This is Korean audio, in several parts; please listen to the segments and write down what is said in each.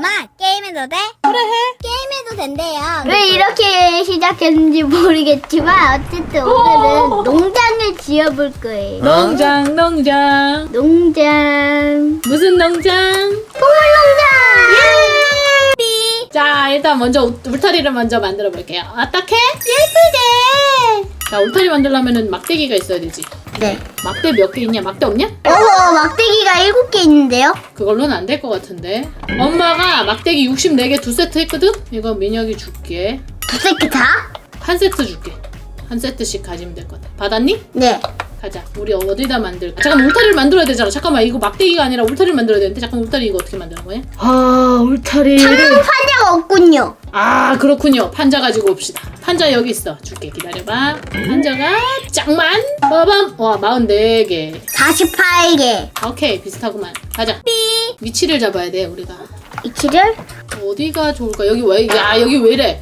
엄마 게임해도 돼? 그래 해. 게임해도 된대요. 왜 이렇게 시작했는지 모르겠지만 어쨌든 오늘은 농장을 지어볼 거예요. 농장 농장. 농장. 무슨 농장? 동물농장. 자 일단 먼저 울- 울타리를 먼저 만들어 볼게요. 어떻게? 예쁘게. 자 울타리 만들려면은 막대기가 있어야 되지. 네. 막대 몇 개 있냐? 막대 없냐? 어 막대기가 일곱 개 있는데요? 그걸로는 안 될 것 같은데. 엄마가 막대기 64개 두 세트 했거든? 이거 민혁이 줄게. 두 세트 다? 한 세트 줄게. 한 세트씩 가지면 될 것 같아. 받았니? 네. 가자. 우리 어디다 만들까? 잠깐 울타리를 만들어야 되잖아. 잠깐만 이거 막대기가 아니라 울타리를 만들어야 되는데 잠깐 울타리 이거 어떻게 만드는 거야? 아 울타리를. 창문 판자가 없군요. 아 그렇군요. 판자 가지고 옵시다. 판자 여기 있어. 줄게 기다려봐. 판자가 짱만 빠밤 와 44개. 48개. 오케이 비슷하구만. 가자. 위치를 잡아야 돼 우리가. 위치를 어디가 좋을까? 여기 왜? 야 여기 왜 이래?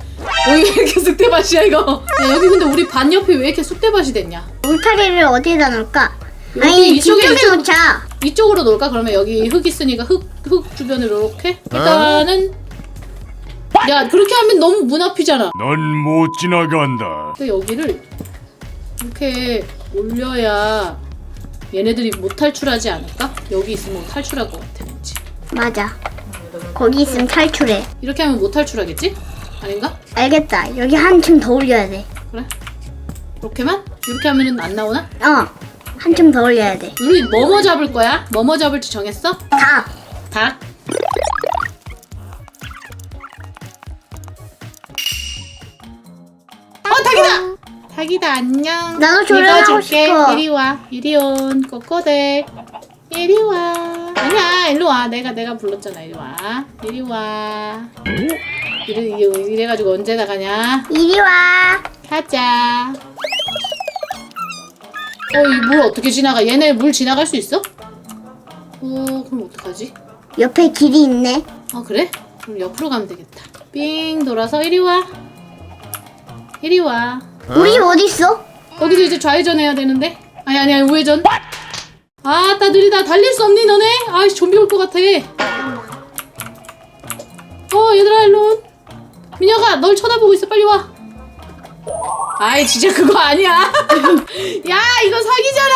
여기 왜 이렇게 쑥대밭이야 이거? 야, 여기 근데 우리 반 옆에 왜 이렇게 쑥대밭이 됐냐? 울타리를 어디에다 놓을까? 여기 아니 이쪽에, 뒤쪽에 이쪽- 놓자. 이쪽으로 놓을까? 그러면 여기 흙 있으니까 흙, 흙 주변으로 이렇게 일단은 야 그렇게 하면 너무 문 앞이잖아. 넌 못 지나간다. 여기를 이렇게 올려야 얘네들이 못 탈출하지 않을까? 여기 있으면 탈출할 것 같아 왠지. 맞아. 거기 있으면 탈출해. 이렇게 하면 못 탈출하겠지? 아닌가? 알겠다. 여기 한층 더 올려야 돼. 그래? 이렇게만? 이렇게 하면은 안 나오나? 어. 한층 더 올려야 돼. 우리 뭐뭐 잡을 거야? 뭐뭐 잡을지 정했어? 다. 닭. 닭이다 안녕. 나도 조련하고 줄게. 싶어. 이리 와. 이리 온 꼬꼬대. 이리 와. 아니야 일로 와. 내가 내가 불렀잖아. 이리 와. 이리 와. 이래 이래가지고 언제 나가냐? 이리 와. 가자. 어, 이 물 어떻게 지나가? 얘네 물 지나갈 수 있어? 어, 그럼 어떡하지? 옆에 길이 있네. 아, 그래? 그럼 옆으로 가면 되겠다. 삥 돌아서 이리 와. 이리 와. 우리 어디 있어? 여기서 이제 좌회전 해야 되는데? 아니, 아니, 아니, 우회전. 아, 따 느리다. 달릴 수 없니, 너네? 아이씨, 좀비 올 것 같아. 어, 얘들아, 일로 온. 민혁아, 널 쳐다보고 있어. 빨리 와. 아이, 진짜 그거 아니야. 야, 이거 사기잖아.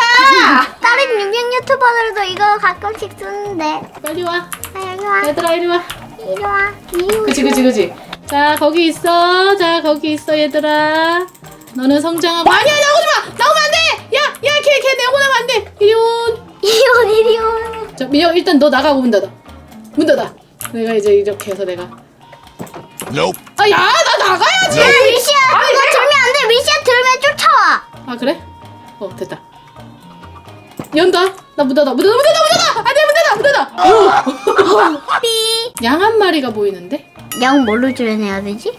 다른 유명 유튜버들도 이거 가끔씩 쓰는데. 빨리 와. 아, 여기 와. 얘들아, 이리 와. 이리 와. 이리 와. 그치, 그치, 그치. 자, 거기 있어. 자, 거기 있어, 얘들아. 너는 성장하고. 아니야, 나오지 마! 나오면 안 돼! 야, 야, 걔, 걔 내고 나면 안 돼! 이리 온. 이리 와. 이리 와. 자, 민혁, 일단 너 나가고 문 닫아. 문 닫아. 내가 이제 이렇게 해서 내가. Nope. 아, 야, 나 나가야지! 야, 미시야. 이거 들면 안 돼. 미시야 들으면 쫓아와. 아, 그래? 어, 됐다. 연다. 나 문 닫아, 문 닫아, 문 닫아, 문 닫아! 안 돼, 문 닫아, 문 닫아! 양 한 마리가 보이는데? 양 뭘로 줄여내야 되지?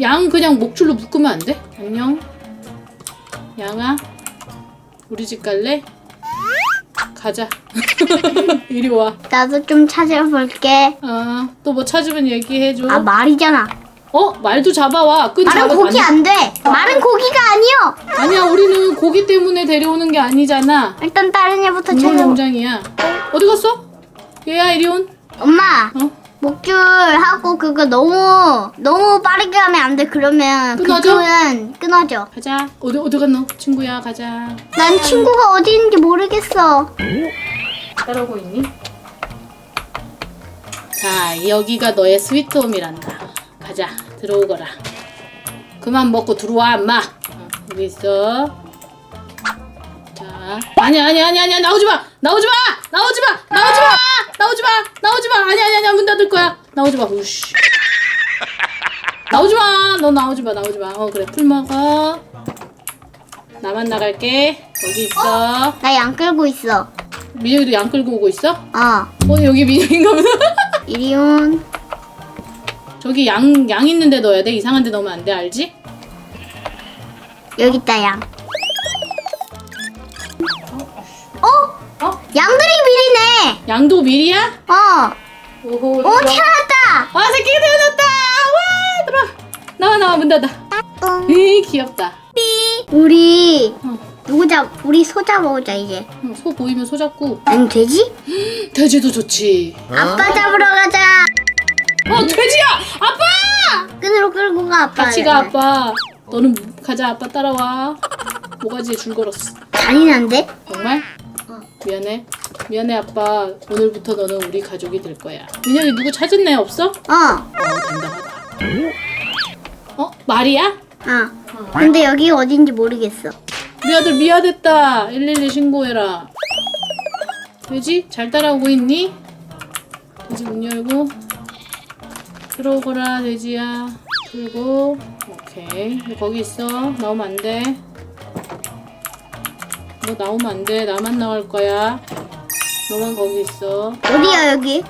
양 그냥 목줄로 묶으면 안 돼? 안녕. 양아, 우리 집 갈래? 가자. 이리 와. 나도 좀 찾아볼게. 아, 또 뭐 찾으면 얘기해줘. 아 말이잖아. 어? 말도 잡아와. 끈 말은 잡아. 고기 안 돼. 말은 고기가 아니요. 아니야, 우리는 고기 때문에 데려오는 게 아니잖아. 일단 다른 애부터 동물 찾아. 농장이야. 어디 갔어? 얘야, 이리 온. 엄마. 어? 목줄 하고 그거 너무 너무 빠르게 하면 안 돼. 그러면 끊어져? 그거는 끊어져. 가자. 어디, 어디 갔노? 친구야, 가자. 난 친구가 어디 있는지 모르겠어. 따라오고 있니? 자, 여기가 너의 스위트홈이란다. 가자, 들어오거라. 그만 먹고 들어와, 엄마. 어, 여기 있어. 자, 아니야, 아니야, 아니야, 아니야, 나오지 마, 나오지 마, 나오지 마, 나오지 마, 나오지 마, 나오지 마, 아니야, 아니야, 아니야, 문 닫을 거야. 나오지 마, 우씨. 나오지 마, 너 나오지 마, 나오지 마. 어, 그래, 풀 먹어. 나만 나갈게. 여기 있어. 나 양 끌고 있어. 민혁이도 양 끌고 오고 있어? 어. 어 여기 민혁인가 보다. 이리 온. 저기 양, 양 있는 데 넣어야 돼. 이상한 데 넣으면 안 돼. 알지? 여기 있다 양. 어? 어? 양들이 미리네. 양도 미리야? 어. 오호. 오 태어났다. 와 새끼가 태어났다. 와 들어와. 나와 나와 문 닫아. 이 귀엽다. 우리 어. 누구 잡? 우리 소 잡아오자 이제. 어, 소 보이면 소 잡고 아니 돼지? 돼지도 좋지. 아빠 잡으러 가자. 아빠. 같이 가 아빠. 너는 가자 아빠 따라와. 모가지에 줄 걸었어. 잔인한데? 정말? 미안해. 미안해 아빠. 오늘부터 너는 우리 가족이 될 거야. 민혁이 누구 찾은 애 없어? 어. 어 당당하다. 어 마리아? 어. 근데 여기 어딘지 모르겠어. 우리 아들 미아됐다. 112 신고해라. 돼지 잘 따라오고 있니? 돼지 문 열고 들어오거라 돼지야. 들고 오케이. 너 거기 있어. 나오면 안 돼. 너 나오면 안 돼. 나만 나갈 거야. 너만 거기 있어. 어디야 여기?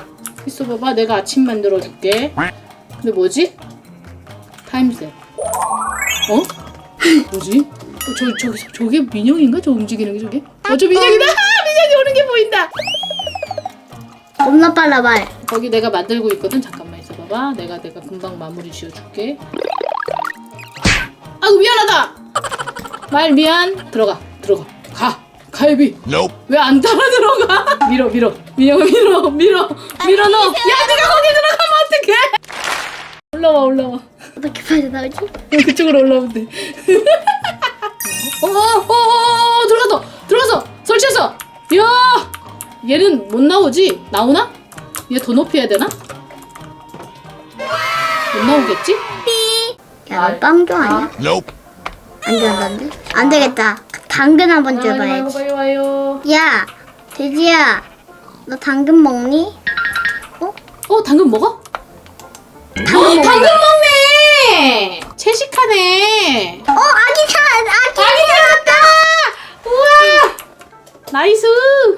있어 봐봐. 내가 아침 만들어 줄게. 근데 뭐지? 타임셋. 어? 뭐지? 어, 저, 저, 저게 민영인가? 저 움직이는 게 저게? 어, 저 민영이다! 민영이 오는 게 보인다! 겁나 빨라 말. 거기 내가 만들고 있거든? 잠깐만 있어 봐봐. 내가, 내가 금방 마무리 지어줄게. 아우, 미안하다! 말 미안. 들어가, 들어가. 가! 갈비! Nope. 왜 안 따라 들어가? 밀어, 밀어. 민영아, 밀어, 밀어. 밀어 넣어. 야, 네가 거기 들어가면 어떡해! 올라와, 올라와. 어떻게 빠져나오지? 그쪽으로 올라오면 돼. 어, 어, 어, 어, 들어갔어, 들어갔어, 설치했어. 이야, 얘는 못 나오지? 나오나? 얘 더 높이 해야 되나? 못 나오겠지? 야, 너 빵조 아니야? Nope. 안 돼, 안 돼, 안 돼. 안 되겠다. 당근 한번 와요, 줘봐야지. 빨리 와요. 야, 돼지야. 너 당근 먹니? 어, 당근 먹어? 당근 당근 먹네. 채식하네. 어, 아기 차, 아기. 아기 잡았다. 우와, 나이스.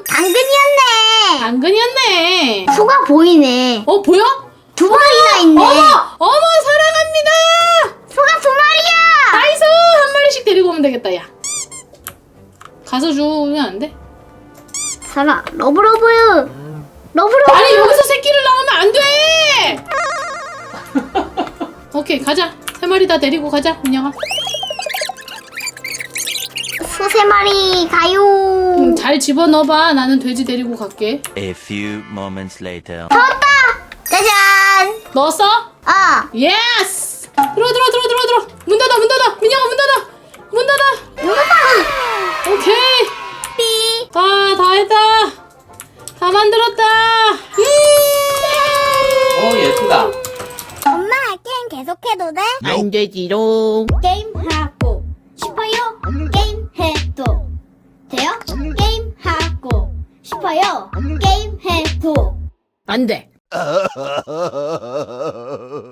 당근이었네. 당근이었네. 소가 보이네. 어, 보여? 두 마리나 있네. 어머, 사라, 러브러브. 러브러브. 아니 여기서 새끼를 낳으면 안 돼! 오케이 가자 세 마리 다 데리고 가자 민영아 소 세 마리 가요. 음, 잘 집어넣어봐 나는 돼지 데리고 갈게 A few moments later. 잡았다. 짜잔. 넣었어? 아, 예스! 계속해도 돼? 안 되지롱. 게임하고 싶어요? 게임해도 돼요? 게임하고 싶어요? 게임해도 안 돼.